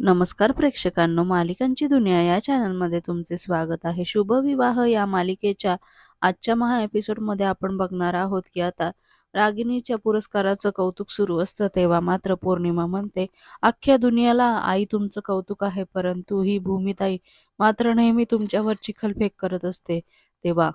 नमस्कार प्रेक्षकांनो मालिकांची दुनिया या चॅनलमध्ये तुमचे स्वागत आहे. शुभ विवाह या मालिकेच्या आजच्या महा एपिसोडमध्ये आपण बघणार आहोत की आता रागिणीच्या पुरस्काराचं कौतुक सुरू असतं तेव्हा मात्र पौर्णिमा म्हणते अख्ख्या दुनियाला आई तुमचं कौतुक आहे परंतु ही भूमिताई मात्र नेहमी तुमच्यावर चिखलफेक करत असते. तेव्हा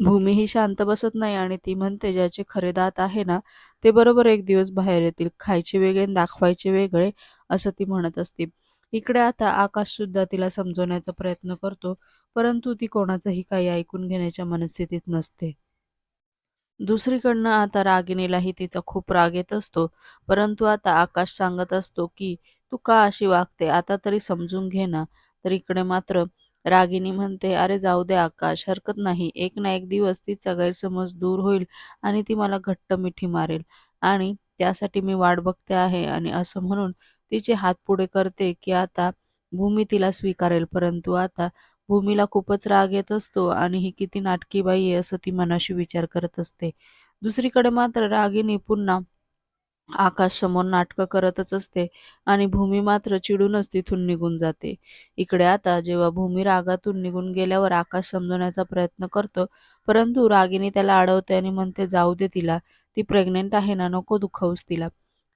भूमी ही शांत बसत नाही आणि ती म्हणते ज्याचे खरे दात आहे ना ते बरोबर एक दिवस बाहेर येतील. खायचे वेगळे दाखवायचे वेगळे असं ती म्हणत असते. इकडे आता आकाश सुद्धा तिला समजवण्याचा प्रयत्न करतो परंतु ती कोणाचंही काही ऐकून घेण्याच्या मनस्थितीत नसते. दुसरीकडनं आता रागिणीलाही तिचा खूप राग येत असतो परंतु आता आकाश सांगत असतो की तू का अशी वागते? आता तरी समजून घे ना. तर इकडे मात्र रागिनी म्हणते अरे जाऊ दे आकाश हरकत नाही. एक ना एक दिवस तिचा गैरसमज दूर होईल आणि ती मला घट्ट मिठी मारेल आणि त्यासाठी मी वाट बघते आहे आणि असं म्हणून तिचे हात पुढे करते की आता भूमी तिला स्वीकारेल परंतु आता भूमीला खूपच राग येत असतो आणि ही किती नाटकी बाई आहे असं ती मनाशी विचार करत असते. दुसरीकडे मात्र रागिनी पुन्हा आकाश समोर नाटकं करतच असते आणि भूमी मात्र चिडूनच तिथून निघून जाते. इकडे आता जेव्हा भूमी रागातून निघून गेल्यावर आकाश समजवण्याचा प्रयत्न करतो परंतु रागिनी त्याला अडवते आणि म्हणते जाऊ दे तिला ती प्रेग्नेंट आहे ना नको दुखावूस तिला.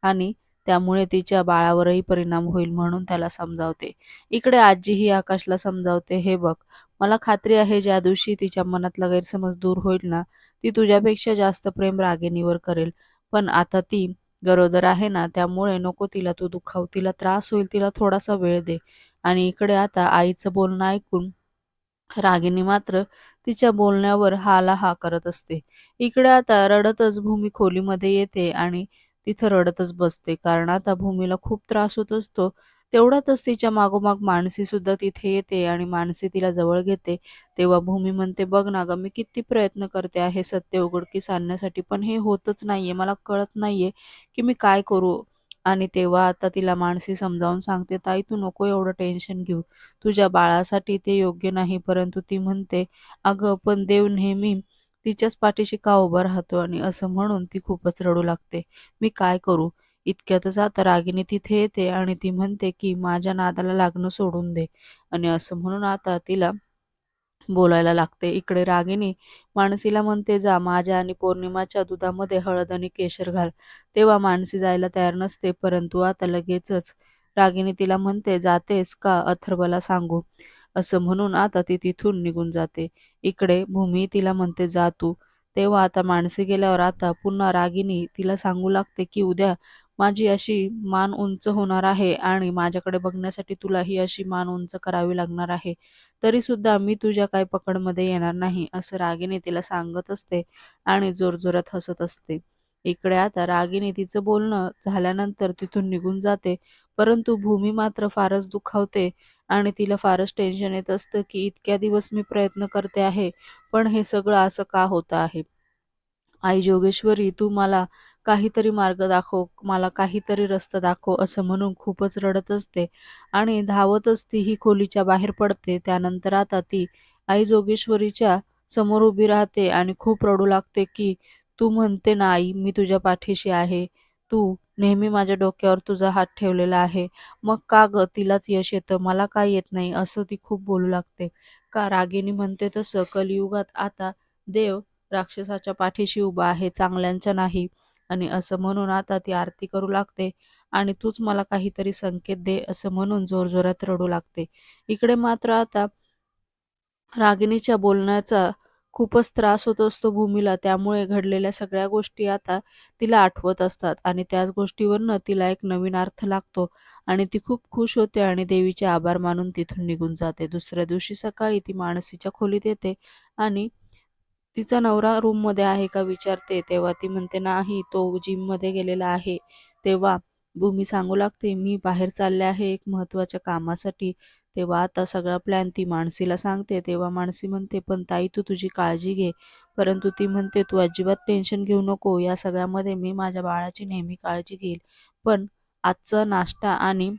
आणि त्यामुळे तिच्या बाळावरही परिणाम होईल म्हणून त्याला समजावते. इकडे आजीही आकाशला समजावते हे बघ मला खात्री आहे ज्या दिवशी तिच्या मनातला गैरसमज दूर होईल ना ती तुझ्यापेक्षा जास्त प्रेम रागिणीवर करेल. पण आता ती गरोदर आहे ना त्यामुळे नको तिला तू दुखाव तिला त्रास होईल तिला थोडासा वेळ दे. आणि इकडे आता आईचं बोलणं ऐकून रागिनी मात्र तिच्या बोलण्यावर हाला हा करत असते. इकडे आता रडतच भूमी खोलीमध्ये येते आणि तिथं रडतच बसते. कारण आता भूमीला खूप त्रास होत असतो. तेवढ्यातच तिच्या मागोमाग मानसी सुद्धा तिथे येते आणि मानसी तिला जवळ घेते. तेव्हा भूमी म्हणते बघ ना ग मी किती प्रयत्न करते आहे सत्य उघडकीस आणण्यासाठी पण हे होतच नाहीये. मला कळत नाहीये की मी काय करू? आणि तेव्हा आता तिला मानसी समजावून सांगते ताई तू नको एवढं टेन्शन घेऊ. तुझ्या बाळासाठी ते योग्य नाही. परंतु ती म्हणते अगं पण देव नेहमी तिच्याच पाठीशी का उभा राहतो आणि असं म्हणून ती खूपच रडू लागते. मी काय करू? इतक्यातच आता रागिनी तिथे येते आणि ती म्हणते की माझ्या नादाला लागणं सोडून दे. आणि असं म्हणून आता तिला बोलायला लागते. इकडे रागिनी मानसीला म्हणते जा माझ्या आणि पौर्णिमाच्या दुधामध्ये हळद आणि केशर घाल. तेव्हा मानसी जायला तयार नसते परंतु आता लगेचच रागिनी तिला म्हणते जातेस का? अथर्वला सांगू. असं म्हणून आता ती तिथून निघून जाते. इकडे भूमी तिला म्हणते जा तू. तेव्हा आता माणसे गेल्यावर आता पुन्हा रागिनी तिला सांगू लागते की उद्या माझी अशी मान उंच होणार आहे आणि माझ्याकडे बघण्यासाठी तुला ही अशी मान उंच करावी लागणार आहे. तरी सुद्धा मी तुझ्या काही पकडमध्ये येणार नाही असं रागिनी तिला सांगत असते आणि जोरजोरात हसत असते. इकडे आता रागिनी तिचं बोलणं झाल्यानंतर तिथून निघून जाते परंतु भूमी मात्र फारच दुखावते आणि तिला फारच टेन्शन येत असतं की इतक्या दिवस मी प्रयत्न करते आहे पण हे सगळं असं का होतं आहे? आई जोगेश्वरी तू मला काहीतरी मार्ग दाखव मला काहीतरी रस्ता दाखव असं म्हणून खूपच रडत असते आणि धावतच ती ही खोलीच्या बाहेर पडते. त्यानंतर आता ती आई जोगेश्वरीच्या समोर उभी राहते आणि खूप रडू लागते की तू म्हणते ना आई मी तुझ्या पाठीशी आहे. तू नेहमी माझ्या डोक्यावर तुझा हात ठेवलेला आहे. मग का ग? तिलाच यश येतं. मला का येत नाही? असं ती खूप बोलू लागते. का? रागिनी म्हणते तसं. कलियुगात आता देव राक्षसाच्या पाठीशी उभा आहे. चांगल्यांच्या नाही. आणि असं म्हणून आता ती आरती करू लागते. आणि तूच मला काहीतरी संकेत दे असं म्हणून जोरजोरात रडू लागते. इकडे मात्र आता रागिणीच्या बोलण्याचा खूपच त्रास होत असतो भूमीला. त्यामुळे घडलेल्या सगळ्या गोष्टी आता तिला आठवत असतात आणि त्याच गोष्टीवरनं तिला एक नवीन अर्थ लागतो आणि ती खूप खुश होते आणि देवीचे आभार मानून तिथून निघून जाते. दुसऱ्या दिवशी सकाळी ती मानसीच्या खोलीत येते आणि तिचा नवरा रूममध्ये आहे का विचारते. तेव्हा ती म्हणते नाही तो जिममध्ये गेलेला आहे. तेव्हा भूमी सांगू लागते मी बाहेर चालले आहे एक महत्त्वाच्या कामासाठी. तेव्हा आता सगळा प्लॅन ती मानसीला सांगते. तेव्हा मानसी म्हणते पण ताई तू तुझी काळजी घे. परंतु ती म्हणते तू अजिबात टेन्शन घेऊ नको. या सगळ्यामध्ये मी माझ्या बाळाची नेहमी काळजी घेईल. पण आजचा नाश्ता आणि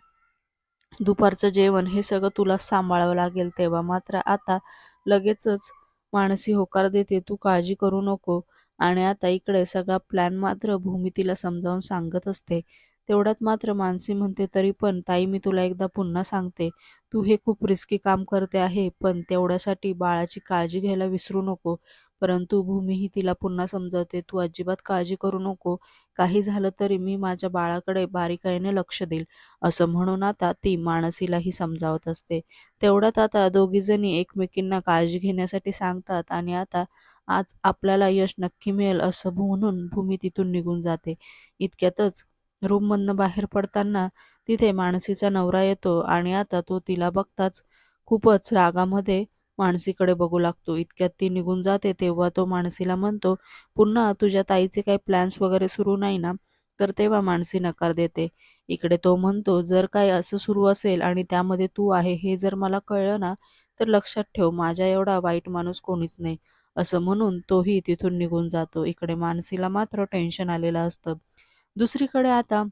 दुपारचं जेवण हे सगळं तुला सांभाळावं लागेल. तेव्हा मात्र आता लगेचच मानसी होकार देते तू काळजी करू नको. आणि आता इकडे सगळा प्लॅन मात्र भूमितीला समजावून सांगत असते. तेवढ्यात मात्र मानसी म्हणते तरी पण ताई मी तुला एकदा पुन्हा सांगते. तू हे खूप रिस्की काम करते आहे पण तेवढ्यासाठी बाळाची काळजी घ्यायला विसरू नको. परंतु भूमीही तिला पुन्हा समजावते. तू अजिबात काळजी करू नको. काही झालं तरी मी माझ्या बाळाकडे बारीकाईने लक्ष देईल. असं म्हणून आता ती मानसीलाही समजावत असते. तेवढ्यात आता दोघीजणी एकमेकींना काळजी घेण्यासाठी सांगतात आणि आता आज आपल्याला यश नक्की मिळेल असं म्हणून भूमी तिथून निघून जाते. इतक्यातच रूममधनं बाहेर पडताना तिथे मानसीचा नवरा येतो आणि आता तो तिला बघताच खूपच रागामध्ये मानसीकडे बघू लागतो. इतक्यात ती निघून जाते तेव्हा तो मानसीला म्हणतो पुन्हा तुझ्या ताईचे काही प्लॅन्स वगैरे सुरू नाही ना? तर तेव्हा मानसी नकार देते. इकडे तो म्हणतो जर काय असं सुरू असेल आणि त्यामध्ये तू आहे हे जर मला कळलं ना तर लक्षात ठेव माझ्या एवढा वाईट माणूस कोणीच नाही. असं म्हणून तोही तिथून निघून जातो. इकडे मानसीला मात्र टेन्शन आलेलं असतं. दुसरीकडे आता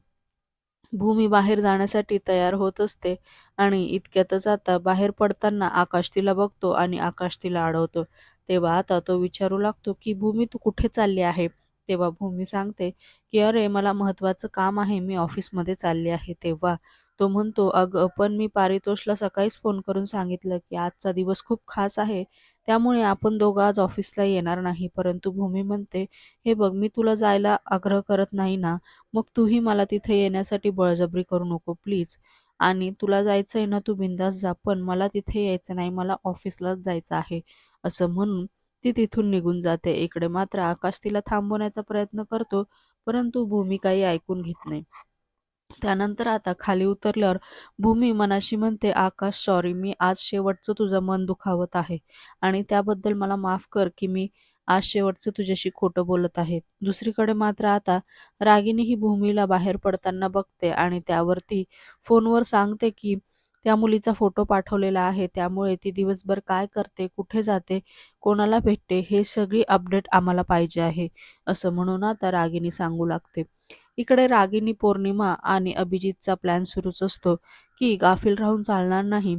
भूमी बाहेर जाण्यासाठी तयार होत असते आणि इतक्यातच आता बाहेर पडताना आकाश तिला बघतो आणि आकाश तिला अडवतो. तेव्हा आता तो विचारू लागतो की भूमी तू कुठे चालली आहे? तेव्हा भूमी सांगते की अरे मला महत्वाचं काम आहे मी ऑफिसमध्ये चालली आहे. तेव्हा तो म्हणतो अगं पण मी पारितोषला सकाळीच फोन करून सांगितलं की आजचा दिवस खूप खास आहे. त्यामुळे आपण दोघं आज ऑफिसला येणार नाही परंतु भूमी म्हणते हे बघ मी तुला जायला आग्रह करत नाही ना मग तूही मला तिथे येण्यासाठी बळजबरी करू नको प्लीज. आणि तुला जायचं आहे ना तू बिंदास जा पण मला तिथे यायचं नाही मला ऑफिसलाच जायचं आहे. असं म्हणून ती तिथून निघून जाते. इकडे मात्र आकाश तिला थांबवण्याचा प्रयत्न करतो परंतु भूमी काही ऐकून घेत नाही. त्यानंतर आता खाली उतरल्यावर भूमी मनाशी म्हणते आकाश सॉरी मी आज शेवटचं तुझं मन दुखावत आहे आणि त्याबद्दल मला माफ कर की मी आज शेवटचं तुझ्याशी खोटं बोलत आहे. दुसरीकडे मात्र आता रागिनी ही भूमीला बाहेर पडताना बघते आणि त्यावरती फोनवर सांगते की त्या मुलीचा फोटो पाठवलेला आहे त्यामुळे ती दिवसभर काय करते कुठे जाते कोणाला भेटते हे सगळी अपडेट आम्हाला पाहिजे आहे असं म्हणून आता रागिनी सांगू लागते. इकडे रागिनी पौर्णिमा आणि अभिजितचा प्लॅन सुरूच असतो की गाफील राहून चालणार नाही.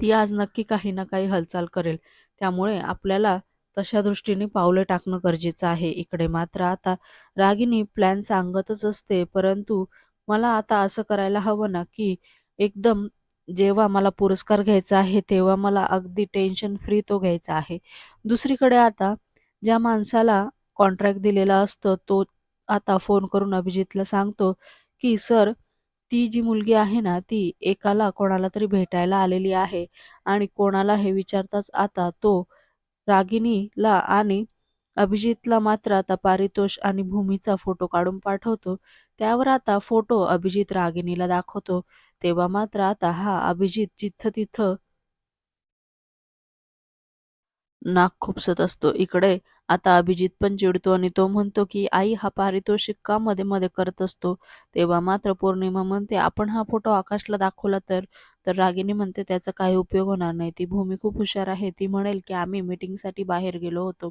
ती आज नक्की काही ना काही हालचाल करेल. त्यामुळे आपल्याला तशा दृष्टीने पावलं टाकणं गरजेचं आहे. इकडे मात्र आता रागिनी प्लॅन सांगतच असते परंतु मला आता असं करायला हवं ना की एकदम जेव्हा मला पुरस्कार घ्यायचा आहे तेव्हा मला अगदी टेन्शन फ्री तो घ्यायचा आहे. दुसरीकडे आता ज्या माणसाला कॉन्ट्रॅक्ट दिलेला असतं तो आता फोन करून अभिजितला सांगतो की सर ती जी मुलगी आहे ना ती एकाला कोणाला तरी भेटायला आलेली आहे आणि कोणाला हे विचारताच आता तो रागिनीला आणि अभिजितला मात्र आता पारितोष आणि भूमीचा फोटो काढून पाठवतो. त्यावर आता फोटो अभिजित रागिनीला दाखवतो. तेव्हा मात्र आता हा अभिजित जिथं तिथं नाक खुपसत असतो. इकडे आता अभिजित पण चिडतो आणि तो म्हणतो की आई हा पारितोषिक का मध्ये मध्ये करत असतो? तेव्हा मात्र पौर्णिमा म्हणते आपण हा फोटो आकाशला दाखवला तर? तर रागिनी म्हणते त्याचा काही उपयोग होणार नाही. ती भूमी खूप हुशार आहे. ती म्हणेल की आम्ही मीटिंगसाठी बाहेर गेलो होतो.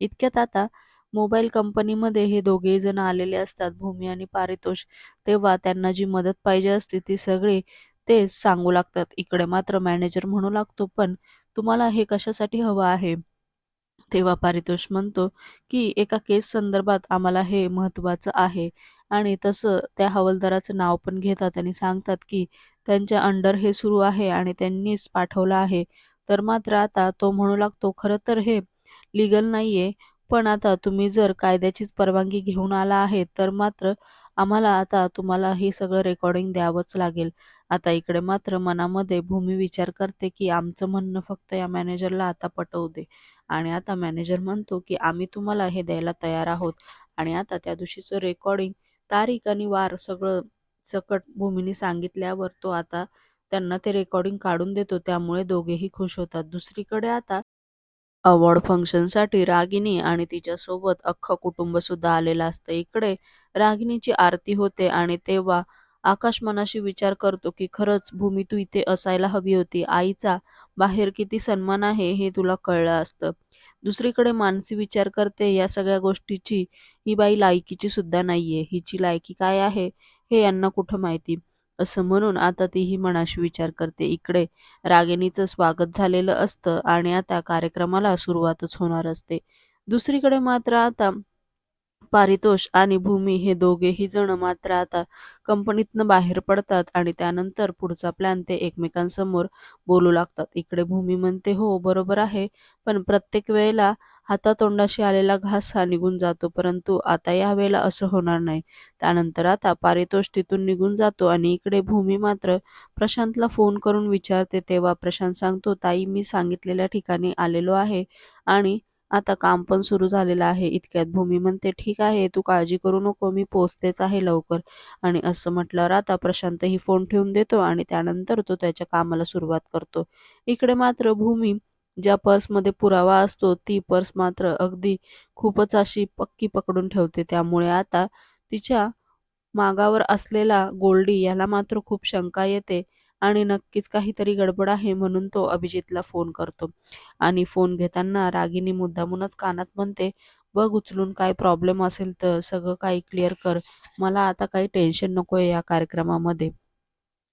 इतक्यात आता मोबाईल कंपनीमध्ये हे दोघे जण आलेले असतात भूमी आणि पारितोष. तेव्हा त्यांना जी मदत पाहिजे असते ती सगळी ते सांगू लागतात. इकडे मात्र मॅनेजर म्हणू लागतो पण तुम्हाला हे कशासाठी हवं आहे? तेव्हा पारितोष म्हणतो की एका केस संदर्भात आम्हाला हे महत्वाचं आहे. आणि तसं त्या हवालदाराचं नाव पण घेतात आणि सांगतात की त्यांच्या अंडर हे सुरू आहे आणि त्यांनीच पाठवलं आहे. तर मात्र आता तो म्हणू लागतो खरं तर हे लिगल नाहीये पण आता तुम्ही जर कायद्याचीच परवानगी घेऊन आला आहे तर मात्र आम्हाला आता तुम्हाला हे सगळं रेकॉर्डिंग द्यावंच लागेल. आता इकडे मात्र मनामध्ये भूमी विचार करते की आमचं म्हणणं फक्त या मॅनेजरला आता पटवू दे. आणि आता मॅनेजर म्हणतो की आम्ही तुम्हाला हे द्यायला तयार आहोत. आणि आता त्या दिवशीचं रेकॉर्डिंग तारीख आणि वार सगळं सकट भूमीने सांगितल्यावर तो आता त्यांना ते रेकॉर्डिंग काढून देतो. त्यामुळे दोघेही खुश होतात. दुसरीकडे आता अवॉर्ड फंक्शनसाठी रागिनी आणि तिच्यासोबत अख्खं कुटुंब सुद्धा आलेलं असतं. इकडे रागिनीची आरती होते आणि तेव्हा आकाश मनाशी विचार करतो की खरंच भूमी तू इथे असायला हवी होती. आईचा बाहेर किती सन्मान आहे हे तुला कळलं असतं. दुसरीकडे मानसी विचार करते या सगळ्या गोष्टीची ही बाई लायकीची सुद्धा नाहीये. हिची लायकी काय आहे हे यांना कुठं माहिती? असं म्हणून आता तीही मनाशी विचार करते. इकडे रागिणीचं स्वागत झालेलं असतं आणि आता कार्यक्रमाला सुरुवातच होणार असते. दुसरीकडे मात्र आता पारितोष आणि भूमी हे दोघेही जण मात्र आता कंपनीतनं बाहेर पडतात आणि त्यानंतर पुढचा प्लॅन ते एकमेकांसमोर बोलू लागतात. इकडे भूमी म्हणते हो बरोबर आहे पण प्रत्येक वेळेला हातातोंडाशी आलेला घास हा निघून जातो परंतु आता या वेळेला असं होणार नाही. त्यानंतर आता पारितोष तिथून निघून जातो आणि इकडे भूमी मात्र प्रशांतला फोन करून विचारते. तेव्हा प्रशांत सांगतो ताई मी सांगितलेल्या ठिकाणी आलेलो आहे आणि आता काम पण सुरू झालेलं आहे. इतक्यात भूमी म्हणते ठीक आहे तू काळजी करू नको मी पोचतेच आहे लवकर. आणि असं म्हटल्यावर आता प्रशांतही फोन ठेवून देतो आणि त्यानंतर तो त्याच्या कामाला सुरुवात करतो. इकडे मात्र भूमी ज्या पर्समध्ये पुरावा असतो ती पर्स मात्र अगदी खूपच अशी पक्की पकडून ठेवते. त्यामुळे आता तिच्या मागावर असलेला गोल्डी याला मात्र खूप शंका येते. आणि नक्कीच काहीतरी गडबड आहे म्हणून तो अभिजितला फोन करतो. आणि फोन घेताना रागिनी मुद्दामूनच कानात म्हणते बघ उचलून काय प्रॉब्लेम असेल तर सगळं काही क्लिअर कर. मला आता काही टेन्शन नको आहे या कार्यक्रमामध्ये.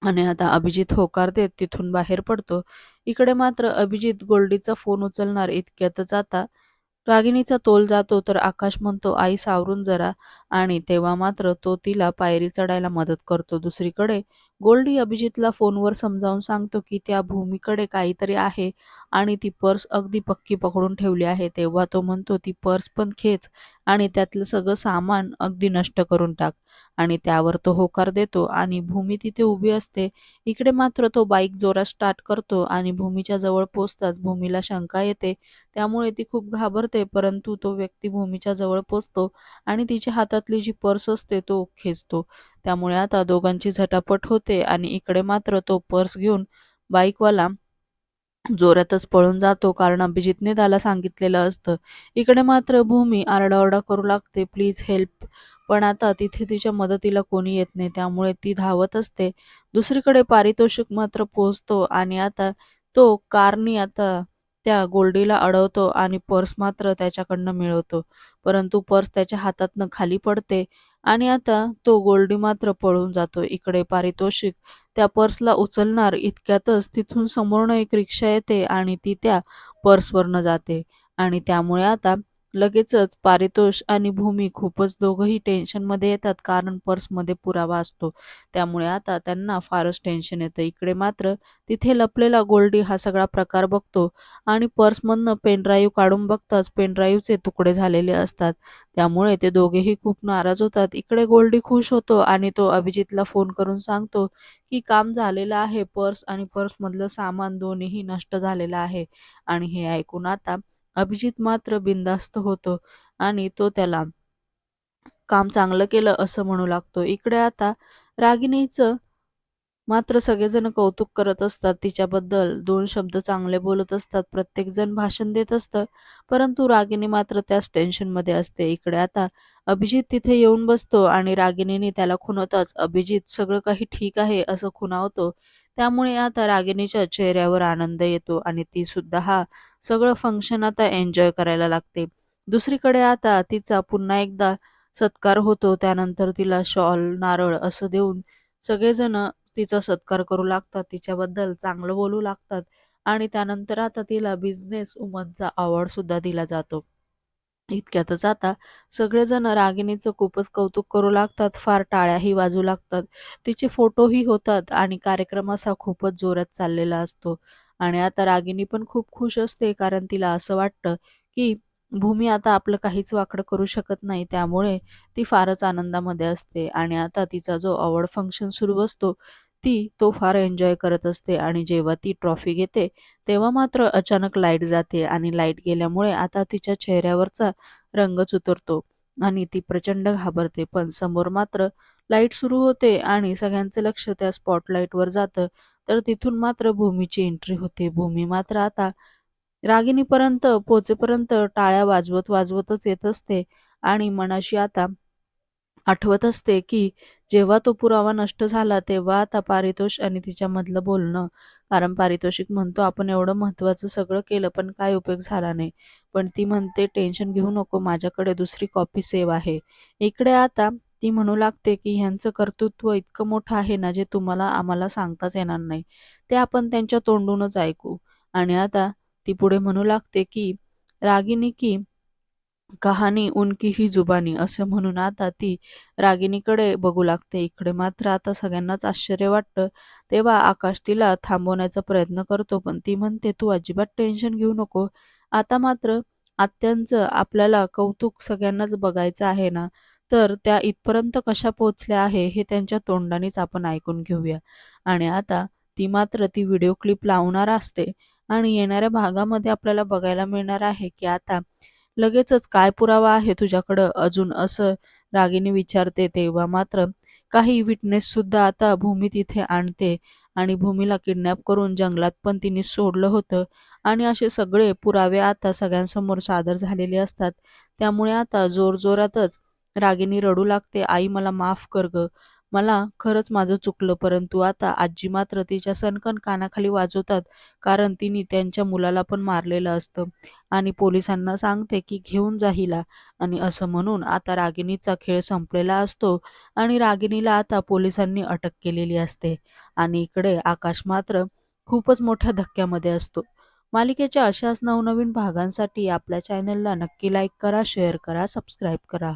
आणि आता अभिजित होकार देत तिथून बाहेर पडतो. इकडे मात्र अभिजित गोल्डीचा फोन उचलणार इतक्यातच आता. रागिणीचा तोल जातो तर आकाश म्हणतो आई सावरून जरा आणि तेव्हा मात्र तो तिला पायरी चढायला मदत करतो. दुसरीकडे गोल्डी अभिजितला फोनवर समजावून सांगतो की त्या भूमीकडे काहीतरी आहे आणि ती पर्स अगदी पक्की पकडून ठेवली आहे. तेव्हा तो म्हणतो ती पर्स पण खेच आणि त्यातलं सगळं सामान अगदी नष्ट करून टाक. आणि त्यावर तो होकार देतो आणि भूमी तिथे उभी असते. इकडे मात्र तो बाईक जोरात स्टार्ट करतो आणि भूमीच्या जवळ पोचताच भूमीला शंका येते. त्यामुळे ती खूप घाबरते परंतु तो व्यक्ती भूमीच्या जवळ पोचतो आणि तिच्या हातात हातातली जी पर्स असते तो खेचतो. त्यामुळे आता दोघांची झटापट होते आणि इकडे मात्र तो पर्स घेऊन बाईकवाला जोरातच पळून जातो कारण अभिजितने त्याला सांगितलेलं असतं इकडे मात्र भूमी आरडाओरडा करू लागते प्लीज हेल्प पण आता तिथे तिच्या मदतीला कोणी येत नाही त्यामुळे ती धावत असते. दुसरीकडे पारितोषिक मात्र पोहोचतो आणि आता तो कारनी आता त्या गोल्डीला अडवतो आणि पर्स मात्र त्याच्याकडनं मिळवतो. परंतु पर्स त्याच्या हातातनं खाली पडते आणि आता तो गोल्डी मात्र पळून जातो इकडे पारितोषिक. त्या पर्सला उचलणार इतक्यातच तिथून समोरनं एक रिक्षा येते आणि ती त्या पर्सवरनं जाते. आणि त्यामुळे आता लगेचच पारितोष आणि भूमी खूपच दोघंही टेन्शनमध्ये येतात कारण पर्समध्ये पुरावा असतो. त्यामुळे आता त्यांना फारच टेन्शन येतं. इकडे मात्र तिथे लपलेला गोल्डी हा सगळा प्रकार बघतो आणि पर्समधनं पेनड्राईव्ह काढून बघताच पेनड्राईव्हचे तुकडे झालेले असतात. त्यामुळे ते दोघेही खूप नाराज होतात. इकडे गोल्डी खुश होतो आणि तो अभिजितला फोन करून सांगतो की काम झालेलं आहे पर्स आणि पर्समधलं सामान दोन्हीही नष्ट झालेलं आहे. आणि हे ऐकून आता अभिजित मात्र बिंदास्त होतो आणि तो त्याला काम चांगलं केलं असं म्हणू लागतो. इकडे आता रागिणीचं मात्र सगळेजण कौतुक करत असतात. तिच्याबद्दल दोन शब्द चांगले बोलत असतात. प्रत्येकजण भाषण देत असतं. परंतु रागिणी मात्र त्याच टेन्शनमध्ये असते. इकडे आता अभिजित तिथे येऊन बसतो आणि रागिणीने त्याला खुनवताच अभिजित सगळं काही ठीक आहे असं खुणावतो. त्यामुळे आता रागिणीच्या चेहऱ्यावर आनंद येतो आणि ती सुद्धा हा सगळं फंक्शन आता एन्जॉय करायला लागते. दुसरीकडे आता तिचा पुन्हा एकदा सत्कार होतो त्यानंतर तिला शॉल नारळ असं देऊन सगळेजण तिचा सत्कार करू लागतात. तिच्याबद्दल चांगलं बोलू लागतात आणि त्यानंतर आता तिला बिझनेस वुमनचा अवॉर्ड सुद्धा दिला जातो. इतक्यातच आता सगळेजण रागिणीचं खूपच कौतुक करू लागतात. फार टाळ्याही वाजू लागतात. तिचे फोटोही होतात आणि कार्यक्रम असा खूपच जोरात चाललेला असतो. आणि आता रागिनी पण खूप खुश असते कारण तिला असं वाटतं की भूमी आता आपलं काहीच वाकडं करू शकत नाही त्यामुळे ती फारच आनंदामध्ये असते. आणि आता तिचा जो अवॉर्ड फंक्शन सुरू असतो ती तो फार एन्जॉय करत असते आणि जेव्हा ती ट्रॉफी घेते तेव्हा मात्र अचानक लाइट जाते आणि लाइट गेल्यामुळे आता तिच्या चेहऱ्यावरचा रंगच उतरतो आणि ती प्रचंड घाबरते. पण समोर मात्र लाइट सुरू होते आणि सगळ्यांचे लक्ष त्या स्पॉटलाईटवर जातं. तर तिथून मात्र भूमीची एंट्री होते. भूमी मात्र आता रागिणीपर्यंत पोचेपर्यंत टाळ्या वाजवत वाजवतच येत असते आणि मनाशी आता आठवत असते की जेव्हा तो पुरावा नष्ट झाला तेव्हा आता पारितोष आणि तिच्यामधलं बोलणं कारण पारितोषिक म्हणतो आपण एवढं महत्वाचं सगळं केलं पण काय उपयोग झाला नाही. पण ती म्हणते टेन्शन घेऊ नको माझ्याकडे दुसरी कॉपी सेव्ह आहे. इकडे आता ती म्हणू लागते की ह्यांचं कर्तृत्व इतकं मोठं आहे ना जे तुम्हाला आम्हाला सांगताच येणार नाही. ते आपण त्यांच्या तोंडूनच ऐकू. आणि आता ती पुढे म्हणू लागते की रागिनी की कहाणी उनकी ही जुबानी असं म्हणून आता ती रागिणीकडे बघू लागते. इकडे मात्र आता सगळ्यांनाच आश्चर्य वाटतं. तेव्हा आकाश तिला थांबवण्याचा प्रयत्न करतो पण ती म्हणते तू अजिबात टेन्शन घेऊ नको. आता मात्र आत्यांचं आपल्याला कौतुक सगळ्यांनाच बघायचं आहे ना तर त्या इथपर्यंत कशा पोचल्या आहे हे त्यांच्या तोंडानेच आपण ऐकून घेऊया. आणि आता ती मात्र ती व्हिडिओ क्लिप लावणार असते आणि येणाऱ्या भागामध्ये आपल्याला बघायला मिळणार आहे की आता लगेचच काय पुरावा आहे तुझ्याकडं? अजून असं रागिनी विचारते तेव्हा मात्र काही विटनेस सुद्धा आता भूमी तिथे आणते आणि भूमीला किडनॅप करून जंगलात पण तिने सोडलं होतं. आणि असे सगळे पुरावे आता सगळ्यांसमोर सादर झालेले असतात. त्यामुळे आता जोरजोरातच रागिनी रडू लागते आई मला माफ कर ग. मला खरंच माझं चुकलं परंतु आता आजी मात्र तिच्या सणकण कानाखाली वाजवतात कारण तिने त्यांच्या मुलाला पण मारलेलं असतं. आणि पोलिसांना सांगते की घेऊन जा हिला. आणि असं म्हणून आता रागिनीचा खेळ संपलेला असतो आणि रागिनीला आता पोलिसांनी अटक केलेली असते. आणि इकडे आकाश मात्र खूपच मोठ्या धक्क्यामध्ये असतो. मालिकेच्या अशाच नवनवीन भागांसाठी आपल्या चॅनलला नक्की लाईक करा शेअर करा सबस्क्राईब करा.